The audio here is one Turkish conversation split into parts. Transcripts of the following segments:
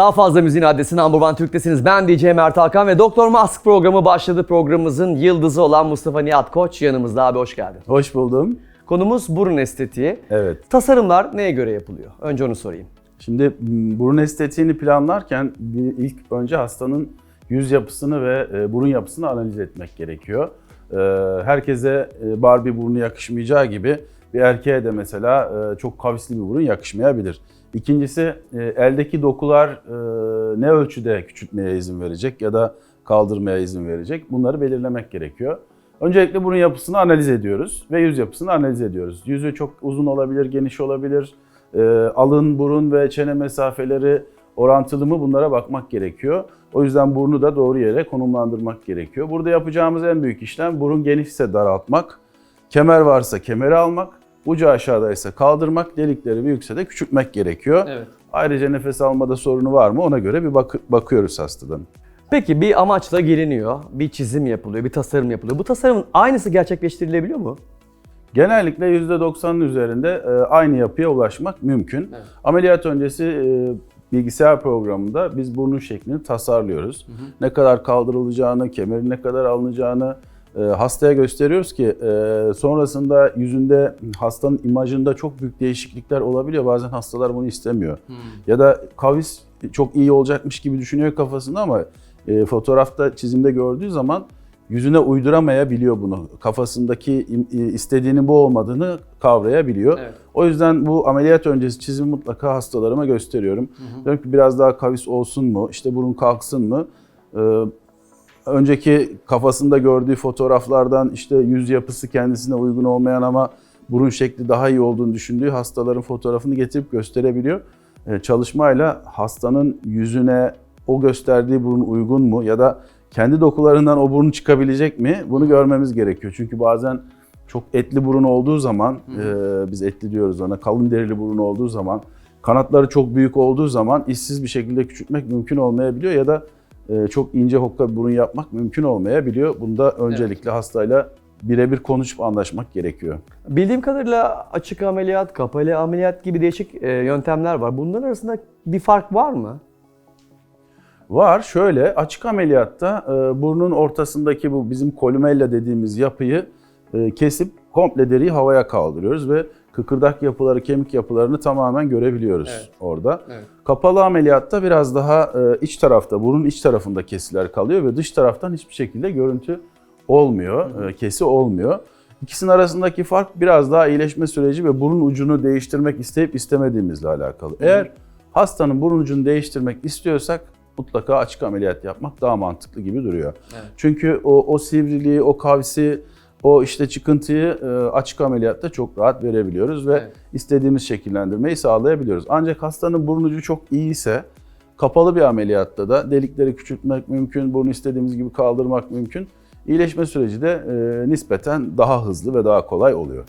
Daha fazla müziğin adresi Number One Türk'tesiniz. Ben DJ Mert Hakan ve Doktor Mask programı başladı. Programımızın yıldızı olan Mustafa Nihat Koç yanımızda. Abi hoş geldin. Hoş buldum. Konumuz burun estetiği. Evet. Tasarımlar neye göre yapılıyor? Önce onu sorayım. Şimdi burun estetiğini planlarken ilk önce hastanın yüz yapısını ve e, burun yapısını analiz etmek gerekiyor. E, Herkese e, Barbie burnu yakışmayacağı gibi bir erkeğe de mesela e, çok kavisli bir burun yakışmayabilir. İkincisi e, eldeki dokular e, ne ölçüde küçültmeye izin verecek ya da kaldırmaya izin verecek bunları belirlemek gerekiyor. Öncelikle burun yapısını analiz ediyoruz ve yüz yapısını analiz ediyoruz. Yüzü çok uzun olabilir, geniş olabilir. Alın, burun ve çene mesafeleri orantılı mı bunlara bakmak gerekiyor. O yüzden burnu da doğru yere konumlandırmak gerekiyor. Burada yapacağımız en büyük işlem burun genişse daraltmak, kemer varsa kemeri almak, ucu aşağıdaysa kaldırmak, delikleri büyükse de küçültmek gerekiyor. Evet. Ayrıca nefes almada sorunu var mı ona göre bir bak- bakıyoruz hastadan. Peki bir amaçla geliniyor, bir çizim yapılıyor, bir tasarım yapılıyor. Bu tasarımın aynısı gerçekleştirilebiliyor mu? Genellikle %90'ın üzerinde e, aynı yapıya ulaşmak mümkün. Evet. Ameliyat öncesi e, bilgisayar programında biz burnun şeklini tasarlıyoruz. Ne kadar kaldırılacağını, kemerin ne kadar alınacağını hastaya gösteriyoruz ki e, sonrasında yüzünde hastanın imajında çok büyük değişiklikler olabiliyor. Bazen hastalar bunu istemiyor. Ya da kavis çok iyi olacakmış gibi düşünüyor kafasında ama e, fotoğrafta çizimde gördüğü zaman yüzüne uyduramayabiliyor bunu. Kafasındaki e, istediğinin bu olmadığını kavrayabiliyor. Evet. O yüzden bu ameliyat öncesi çizimi mutlaka hastalarıma gösteriyorum. Diyorum ki biraz daha kavis olsun mu, işte burun kalksın mı? Önceki kafasında gördüğü fotoğraflardan işte yüz yapısı kendisine uygun olmayan ama burun şekli daha iyi olduğunu düşündüğü hastaların fotoğrafını getirip gösterebiliyor. Ee, çalışmayla hastanın yüzüne o gösterdiği burun uygun mu ya da kendi dokularından o burun çıkabilecek mi bunu görmemiz gerekiyor. Çünkü bazen çok etli burun olduğu zaman, e, biz etli diyoruz ona, kalın derili burun olduğu zaman, kanatları çok büyük olduğu zaman işsiz bir şekilde küçültmek mümkün olmayabiliyor ya da çok ince hokka burun yapmak mümkün olmayabiliyor. Bunda öncelikle hastayla birebir konuşup anlaşmak gerekiyor. Bildiğim kadarıyla açık ameliyat, kapalı ameliyat gibi değişik e, yöntemler var. Bunların arasında bir fark var mı? Var şöyle açık ameliyatta e, burnun ortasındaki bu bizim kolumella dediğimiz yapıyı e, kesip komple deriyi havaya kaldırıyoruz ve kıkırdak yapıları, kemik yapılarını tamamen görebiliyoruz Evet. orada. Evet. Kapalı ameliyatta biraz daha e, iç tarafta, burun iç tarafında kesiler kalıyor ve dış taraftan hiçbir şekilde görüntü olmuyor, e, kesi olmuyor. İkisinin arasındaki fark biraz daha iyileşme süreci ve burun ucunu değiştirmek isteyip istemediğimizle alakalı. Eğer hastanın burun ucunu değiştirmek istiyorsak mutlaka açık ameliyat yapmak daha mantıklı gibi duruyor. Evet. Çünkü o, o sivriliği, o kavisi, o işte çıkıntıyı e, açık ameliyatta çok rahat verebiliyoruz ve Evet. istediğimiz şekillendirmeyi sağlayabiliyoruz. Ancak hastanın burun ucu çok iyiyse kapalı bir ameliyatta da delikleri küçültmek mümkün, burnu istediğimiz gibi kaldırmak mümkün. İyileşme süreci de e, nispeten daha hızlı ve daha kolay oluyor.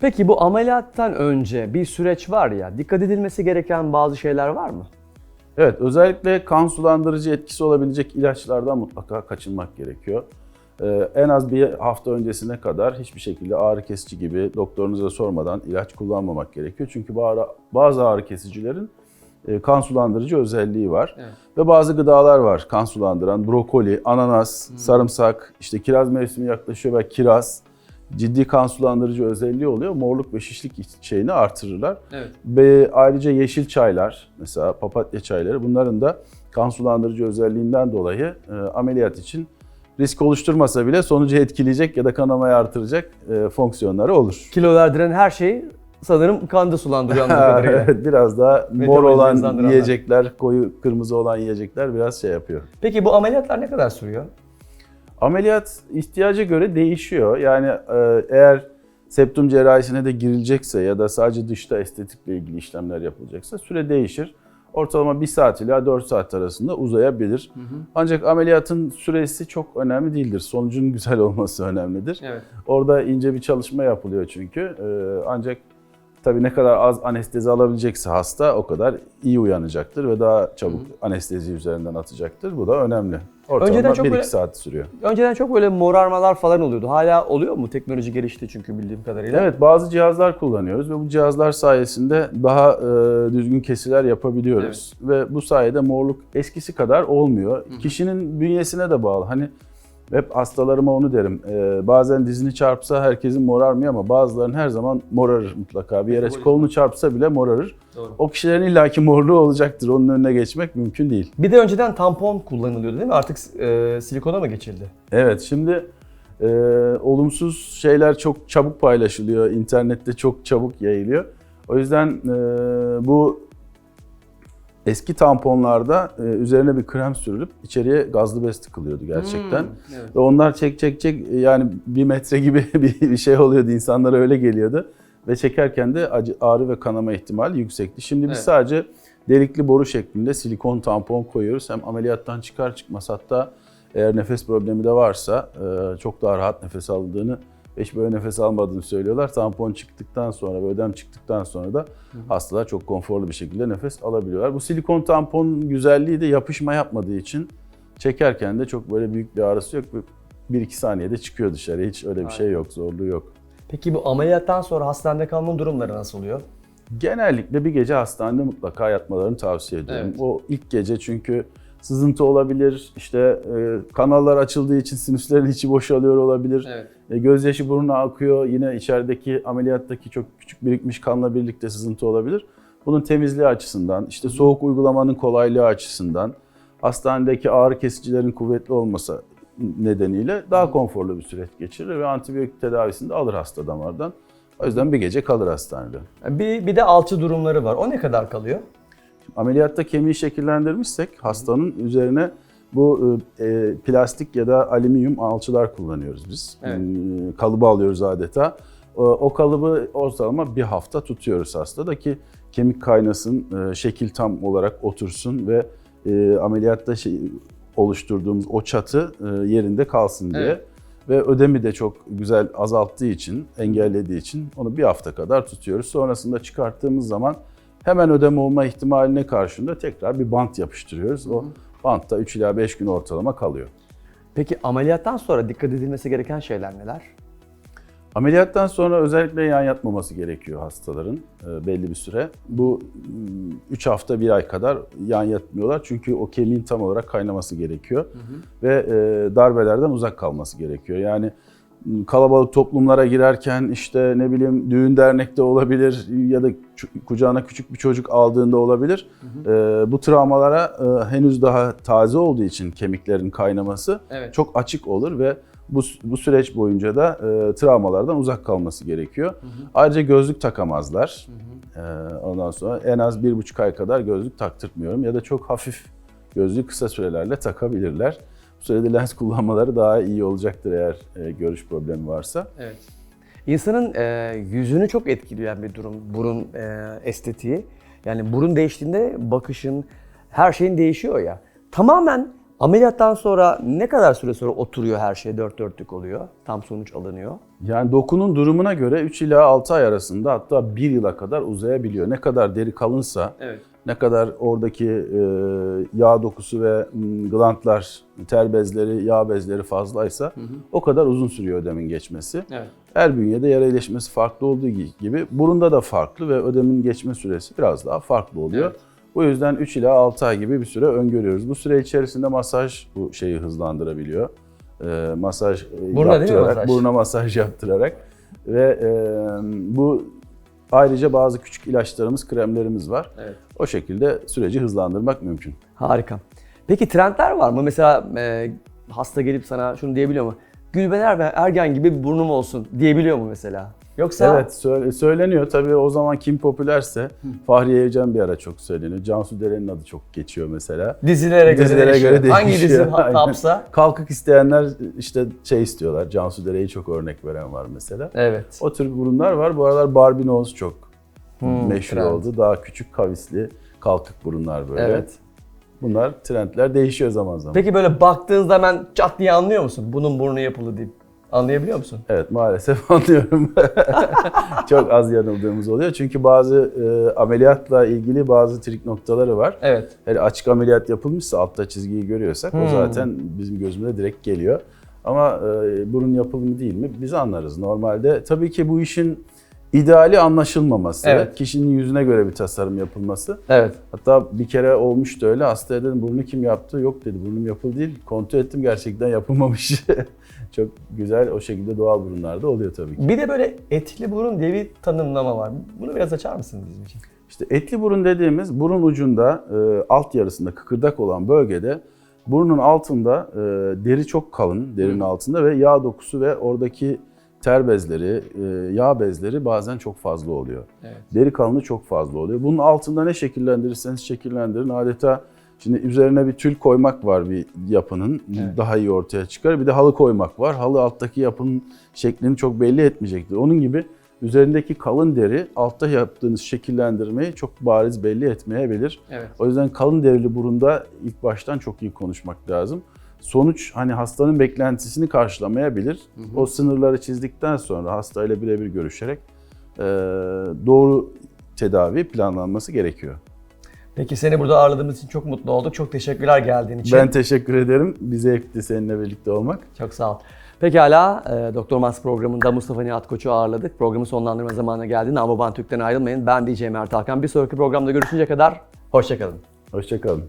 Peki bu ameliyattan önce bir süreç var ya, dikkat edilmesi gereken bazı şeyler var mı? Evet, özellikle kan sulandırıcı etkisi olabilecek ilaçlardan mutlaka kaçınmak gerekiyor. Ee, en az bir hafta öncesine kadar hiçbir şekilde ağrı kesici gibi doktorunuza sormadan ilaç kullanmamak gerekiyor. Çünkü bazı- bazı ağrı kesicilerin e, kan sulandırıcı özelliği var. Evet. Ve bazı gıdalar var kan sulandıran. Brokoli, ananas, sarımsak, işte kiraz mevsimi yaklaşıyor ve kiraz ciddi kan sulandırıcı özelliği oluyor. Morluk ve şişlik şeyini artırırlar. Evet. Ve ayrıca yeşil çaylar, mesela papatya çayları bunların da kan sulandırıcı özelliğinden dolayı e, ameliyat için risk oluşturmasa bile sonucu etkileyecek ya da kanamayı artıracak e, fonksiyonları olur. Kilo verdiren her şey sanırım kanda sulandırıyor anladığım kadarıyla. evet, biraz daha mor olan yiyecekler, koyu kırmızı olan yiyecekler biraz şey yapıyor. Peki bu ameliyatlar ne kadar sürüyor? Ameliyat ihtiyaca göre değişiyor. Yani e, eğer septum cerrahisine de girilecekse ya da sadece dışta estetikle ilgili işlemler yapılacaksa süre değişir. Ortalama 1 saat ila 4 saat arasında uzayabilir. Ancak ameliyatın süresi çok önemli değildir. Sonucun güzel olması önemlidir. Evet. Orada ince bir çalışma yapılıyor çünkü. E, ancak tabii ne kadar az anestezi alabilecekse hasta o kadar iyi uyanacaktır ve daha çabuk anestezi üzerinden atacaktır. Bu da önemli. Ortalama Önceden çok 1-2 böyle- saat sürüyor. Önceden çok böyle morarmalar falan oluyordu. Hala oluyor mu? Teknoloji gelişti çünkü bildiğim kadarıyla. Evet bazı cihazlar kullanıyoruz ve bu cihazlar sayesinde daha e, düzgün kesiler yapabiliyoruz. Ve bu sayede morluk eskisi kadar olmuyor. Kişinin bünyesine de bağlı. Hani hep hastalarıma onu derim. E, bazen dizini çarpsa herkesin morarmıyor ama bazılarının her zaman morarır mutlaka. Bir yere kolunu çarpsa bile morarır. Doğru. O kişilerin illaki morluğu olacaktır. Onun önüne geçmek mümkün değil. Bir de önceden tampon kullanılıyordu değil mi? Artık e, silikona mı geçildi? Evet şimdi e, olumsuz şeyler çok çabuk paylaşılıyor. İnternette çok çabuk yayılıyor. O yüzden e, bu eski tamponlarda e, üzerine bir krem sürülüp içeriye gazlı bez tıkılıyordu gerçekten. Hmm, evet. Ve onlar çek çek çek e, yani bir metre gibi bir, şey oluyordu. İnsanlara öyle geliyordu. Ve çekerken de acı, ağrı ve kanama ihtimali yüksekti. Şimdi biz Evet. sadece delikli boru şeklinde silikon tampon koyuyoruz. Hem ameliyattan çıkar çıkmaz hatta eğer nefes problemi de varsa e, çok daha rahat nefes aldığını hiç böyle nefes almadığını söylüyorlar. Tampon çıktıktan sonra ve ödem çıktıktan sonra da hastalar çok konforlu bir şekilde nefes alabiliyorlar. Bu silikon tampon güzelliği de yapışma yapmadığı için çekerken de çok böyle büyük bir ağrısı yok. 1-2 saniyede çıkıyor dışarı. Hiç öyle bir şey yok, zorluğu yok. Peki bu ameliyattan sonra hastanede kalma durumları nasıl oluyor? Genellikle bir gece hastanede mutlaka yatmalarını tavsiye ediyorum. Evet. O ilk gece çünkü sızıntı olabilir, işte e, kanallar açıldığı için sinüslerin içi boşalıyor olabilir. Evet. E, gözyaşı burnuna akıyor. Yine içerideki ameliyattaki çok küçük birikmiş kanla birlikte sızıntı olabilir. Bunun temizliği açısından, işte soğuk uygulamanın kolaylığı açısından, hastanedeki ağrı kesicilerin kuvvetli olması nedeniyle daha konforlu bir süreç geçirir ve antibiyotik tedavisini de alır hasta damardan. O yüzden bir gece kalır hastanede. Bir, bir de alçı durumları var. O ne kadar kalıyor? Ameliyatta kemiği şekillendirmişsek hastanın üzerine bu e, plastik ya da alüminyum alçılar kullanıyoruz biz. Evet. E, kalıbı alıyoruz adeta. O, o kalıbı ortalama bir hafta tutuyoruz hastada ki kemik kaynasın, e, şekil tam olarak otursun ve e, ameliyatta şey, oluşturduğumuz o çatı e, yerinde kalsın diye. Evet. Ve ödemi de çok güzel azalttığı için, engellediği için onu bir hafta kadar tutuyoruz. Sonrasında çıkarttığımız zaman hemen ödem olma ihtimaline karşında tekrar bir bant yapıştırıyoruz. O bant da 3 ila 5 gün ortalama kalıyor. Peki ameliyattan sonra dikkat edilmesi gereken şeyler neler? Ameliyattan sonra özellikle yan yatmaması gerekiyor hastaların e, belli bir süre. Bu 3 hafta 1 ay kadar yan yatmıyorlar çünkü o kemiğin tam olarak kaynaması gerekiyor. Ve e, darbelerden uzak kalması gerekiyor. Yani kalabalık toplumlara girerken işte ne bileyim düğün dernekte olabilir ya da kucağına küçük bir çocuk aldığında olabilir. E, bu travmalara e, henüz daha taze olduğu için kemiklerin kaynaması Evet. çok açık olur ve bu, bu süreç boyunca da e, travmalardan uzak kalması gerekiyor. Ayrıca gözlük takamazlar. E, ondan sonra en az bir buçuk ay kadar gözlük taktırtmıyorum ya da çok hafif gözlüğü kısa sürelerle takabilirler. Bu sürede lens kullanmaları daha iyi olacaktır eğer e, görüş problemi varsa. Evet. İnsanın e, yüzünü çok etkileyen bir durum burun e, estetiği. Yani burun değiştiğinde bakışın, her şeyin değişiyor ya. Tamamen ameliyattan sonra ne kadar süre sonra oturuyor her şey dört dörtlük oluyor. Tam sonuç alınıyor. Yani dokunun durumuna göre 3 ila 6 ay arasında hatta 1 yıla kadar uzayabiliyor. Ne kadar deri kalınsa, Evet. Ne kadar oradaki e, yağ dokusu ve glandlar, ter bezleri, yağ bezleri fazlaysa o kadar uzun sürüyor ödemin geçmesi. Evet. Her bünyede yara iyileşmesi farklı olduğu gibi burunda da farklı ve ödemin geçme süresi biraz daha farklı oluyor. Evet. Bu yüzden 3 ila 6 ay gibi bir süre öngörüyoruz. Bu süre içerisinde masaj bu şeyi hızlandırabiliyor. E, masaj e, mi yaptırarak, masaj? buruna masaj yaptırarak ve e, bu ayrıca bazı küçük ilaçlarımız, kremlerimiz var. Evet. O şekilde süreci hızlandırmak mümkün. Harika. Peki trendler var mı? Mesela e, hasta gelip sana şunu diyebiliyor mu? Gülben Ergen gibi bir burnum olsun diyebiliyor mu mesela? Yoksa Evet söyle- söyleniyor tabii o zaman kim popülerse Fahriye Evcen bir ara çok söyleniyor. Cansu Deren'in adı çok geçiyor mesela. dizilere göre Dizilere değişiyor. göre Hangi dizi değişiyor, aynen. tapsa? Kalkık isteyenler işte şey istiyorlar. Cansu Dere'yi çok örnek veren var mesela. Evet. O tür burunlar var. Bu aralar Barbie Nose çok meşhur trend. oldu. Daha küçük kavisli kalkık burunlar böyle. Evet. Bunlar trendler değişiyor zaman zaman. Peki böyle baktığınızda hemen çat diye anlıyor musun? Bunun burnu yapılı deyip Anlayabiliyor musun? Evet maalesef anlıyorum. Çok az yanıldığımız oluyor. Çünkü bazı e, ameliyatla ilgili bazı trik noktaları var. Evet. Hele açık ameliyat yapılmışsa altta çizgiyi görüyorsak Hmm. o zaten bizim gözümüze direkt geliyor. Ama e, burun yapılımı değil mi biz anlarız. Normalde tabii ki bu işin ideali anlaşılmaması, Evet. kişinin yüzüne göre bir tasarım yapılması. Evet. Hatta bir kere olmuştu öyle. Hastaya dedim burnu kim yaptı? Yok dedi burnum yapıldı değil. Kontrol ettim gerçekten yapılmamış. Çok güzel o şekilde doğal burunlarda oluyor tabii ki. Bir de böyle etli burun diye bir tanımlama var. Bunu biraz açar mısın bizim için? İşte etli burun dediğimiz burun ucunda e, alt yarısında kıkırdak olan bölgede burnun altında e, deri çok kalın derinin altında ve yağ dokusu ve oradaki ter bezleri, e, yağ bezleri bazen çok fazla oluyor. Evet. Deri kalınlığı çok fazla oluyor. Bunun altında ne şekillendirirseniz şekillendirin adeta şimdi üzerine bir tül koymak var bir yapının Evet. daha iyi ortaya çıkar. Bir de halı koymak var. Halı alttaki yapının şeklini çok belli etmeyecektir. Onun gibi üzerindeki kalın deri altta yaptığınız şekillendirmeyi çok bariz belli etmeyebilir. Evet. O yüzden kalın derili burunda ilk baştan çok iyi konuşmak lazım. Sonuç hani hastanın beklentisini karşılamayabilir. O sınırları çizdikten sonra hastayla birebir görüşerek doğru tedavi planlanması gerekiyor. Peki seni burada ağırladığımız için çok mutlu olduk. Çok teşekkürler geldiğin için. Ben teşekkür ederim. Bir zevkti seninle birlikte olmak. Çok sağ ol. Pekala, e, Doktor Mas programında Mustafa Nihat Koç'u ağırladık. Programı sonlandırma zamanına geldi. Namoban Türk'ten ayrılmayın. Ben DJ Mert Hakan. Bir sonraki programda görüşünceye kadar hoşçakalın. Hoşçakalın.